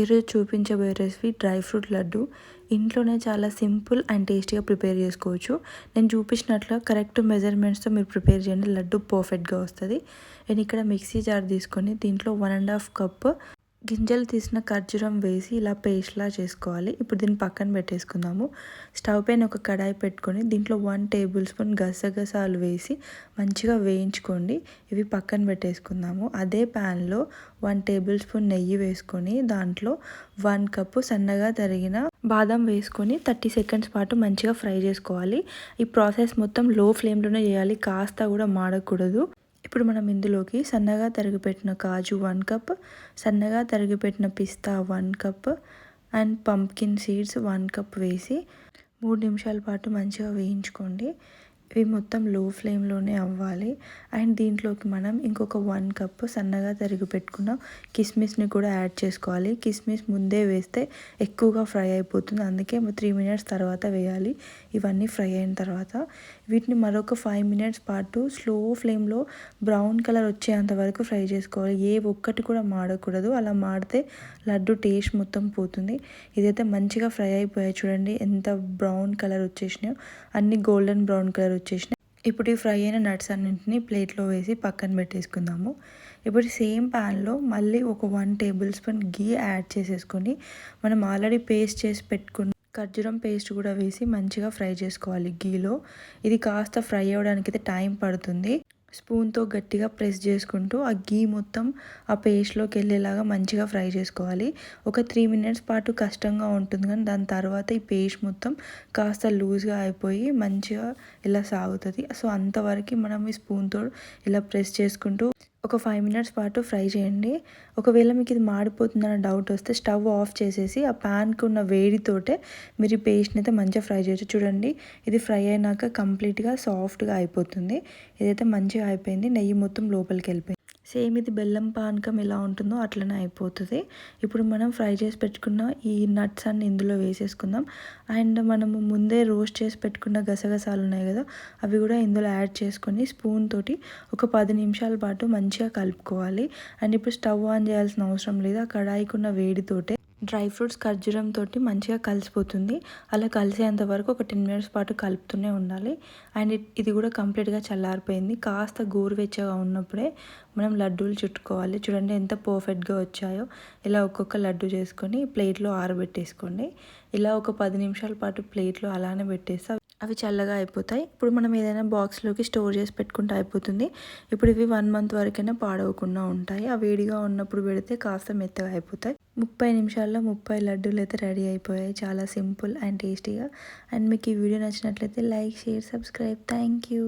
ఈరోజు చూపించబోయే recipe dry fruit laddu. ఇంట్లోనే చాలా సింపుల్ అండ్ టేస్టీగా ప్రిపేర్ చేసుకోవచ్చు. నేను చూపించినట్లు కరెక్ట్ మెజర్మెంట్స్తో మీరు ప్రిపేర్ చేయండి. లడ్డు పర్ఫెక్ట్గా వస్తుంది. నేను ఇక్కడ మిక్సీ జార్ తీసుకొని దీంట్లో వన్ అండ్ హాఫ్ కప్ గింజలు తీసిన ఖర్జూరం వేసి ఇలా పేస్ట్లా చేసుకోవాలి. ఇప్పుడు దీన్ని పక్కన పెట్టేసుకుందాము. స్టవ్ పైన ఒక కడాయి పెట్టుకొని దీంట్లో వన్ టేబుల్ స్పూన్ గసగసాలు వేసి మంచిగా వేయించుకోండి. ఇవి పక్కన పెట్టేసుకుందాము. అదే ప్యాన్లో వన్ టేబుల్ స్పూన్ నెయ్యి వేసుకొని దాంట్లో వన్ కప్పు సన్నగా తరిగిన బాదం వేసుకొని థర్టీ సెకండ్స్ పాటు మంచిగా ఫ్రై చేసుకోవాలి. ఈ ప్రాసెస్ మొత్తం లో ఫ్లేమ్లోనే చేయాలి. కాస్త కూడా మాడకూడదు. ఇప్పుడు మనం ఇందులోకి సన్నగా తరిగిపెట్టిన కాజు వన్ కప్ సన్నగా తరిగిపెట్టిన పిస్తా one cup and pumpkin seeds one cup వేసి మూడు నిమిషాల పాటు మంచిగా వేయించుకోండి. ఇవి మొత్తం లో ఫ్లేమ్లోనే అవ్వాలి. అండ్ దీంట్లోకి మనం ఇంకొక వన్ కప్ సన్నగా తరిగి పెట్టుకున్న కిస్మిస్ని కూడా యాడ్ చేసుకోవాలి. కిస్మిస్ ముందే వేస్తే ఎక్కువగా ఫ్రై అయిపోతుంది. అందుకే త్రీ మినిట్స్ తర్వాత వేయాలి. ఇవన్నీ ఫ్రై అయిన తర్వాత. వీటిని మరొక ఫైవ్ మినిట్స్ పాటు స్లో ఫ్లేమ్లో బ్రౌన్ కలర్ వచ్చేంత వరకు ఫ్రై చేసుకోవాలి. ఏ ఒక్కటి కూడా మాడకూడదు. అలా మాడితే లడ్డు టేస్ట్ మొత్తం పోతుంది. ఇదైతే మంచిగా ఫ్రై అయిపోయాయి చూడండి. ఎంత బ్రౌన్ కలర్ వచ్చేసినాయో. అన్ని గోల్డెన్ బ్రౌన్ కలర్ వచ్చేసినాయి. ఇప్పుడు ఈ ఫ్రై అయిన నట్స్ అన్నింటినీ ప్లేట్లో వేసి పక్కన పెట్టేసుకుందాము. ఇప్పుడు సేమ్ ప్యాన్లో మళ్ళీ ఒక వన్ టేబుల్ స్పూన్ గీ యాడ్ చేసేసుకొని మనం ఆల్రెడీ పేస్ట్ చేసి పెట్టుకున్న ఖర్జూరం పేస్ట్ కూడా వేసి మంచిగా ఫ్రై చేసుకోవాలి గీలో ఇది కాస్త ఫ్రై అవ్వడానికి అయితే టైం పడుతుంది. స్పూన్తో గట్టిగా ప్రెస్ చేసుకుంటూ ఆ గీ మొత్తం ఆ పేస్ట్లోకి వెళ్ళేలాగా మంచిగా ఫ్రై చేసుకోవాలి. ఒక త్రీ మినిట్స్ పాటు కష్టంగా ఉంటుంది కానీ దాని తర్వాత ఈ పేస్ట్ మొత్తం కాస్త లూజ్గా అయిపోయి మంచిగా ఇలా సాగుతుంది. సో అంతవరకు మనం ఈ స్పూన్తో ఇలా ప్రెస్ చేసుకుంటూ ఒక ఫైవ్ మినిట్స్ పాటు ఫ్రై చేయండి. ఒకవేళ మీకు ఇది మాడిపోతుందన్న డౌట్ వస్తే స్టవ్ ఆఫ్ చేసేసి ఆ ప్యాన్కి ఉన్న వేడితోటే మీరు ఈ పేస్ట్ని అయితే మంచిగా ఫ్రై చేయొచ్చు. చూడండి ఇది ఫ్రై అయినాక కంప్లీట్గా సాఫ్ట్గా అయిపోతుంది. ఇదైతే మంచిగా అయిపోయింది. నెయ్యి మొత్తం లోపలికి వెళ్ళిపోయింది. సేమ్ ఇది బెల్లం పానకం ఎలా ఉంటుందో అట్లనే అయిపోతుంది. ఇప్పుడు మనం ఫ్రై చేసి పెట్టుకున్న ఈ నట్స్ అన్ని ఇందులో వేసేసుకుందాం. అండ్ మనము ముందే రోస్ట్ చేసి పెట్టుకున్న గసగసాలు ఉన్నాయి కదా అవి కూడా ఇందులో యాడ్ చేసుకొని స్పూన్ తోటి ఒక పది నిమిషాల పాటు మంచిగా కలుపుకోవాలి. అండ్ ఇప్పుడు స్టవ్ ఆన్ చేయాల్సిన అవసరం లేదు ఆ కడాయికున్న వేడితోటే డ్రై ఫ్రూట్స్ ఖర్జూరం తోటి మంచిగా కలిసిపోతుంది. అలా కలిసేంత వరకు ఒక టెన్ మినిట్స్ పాటు కలుపుతూనే ఉండాలి. అండ్ ఇది కూడా కంప్లీట్గా చల్లారిపోయింది. కాస్త గోరువెచ్చగా ఉన్నప్పుడే మనం లడ్డూలు చుట్టుకోవాలి. చూడండి ఎంత పర్ఫెక్ట్గా వచ్చాయో. ఇలా ఒక్కొక్క లడ్డు చేసుకొని ప్లేట్లో ఆరబెట్టేసుకోండి. ఇలా ఒక పది నిమిషాల పాటు ప్లేట్లో అలానే పెట్టేస్తే అవి చల్లగా అయిపోతాయి. ఇప్పుడు మనం ఏదైనా బాక్స్లోకి స్టోర్ చేసి పెట్టుకుంటే అయిపోతుంది. ఇప్పుడు ఇవి వన్ మంత్ వరకైనా పాడవకుండా ఉంటాయి. ఆ వేడిగా ఉన్నప్పుడు పెడితే కాస్త మెత్తగా అయిపోతాయి. ముప్పై నిమిషాల్లో ముప్పై లడ్డూలు అయితే రెడీ అయిపోయాయి. చాలా సింపుల్ అండ్ టేస్టీగా. అండ్ మీకు ఈ వీడియో నచ్చినట్లయితే like share subscribe. Thank you.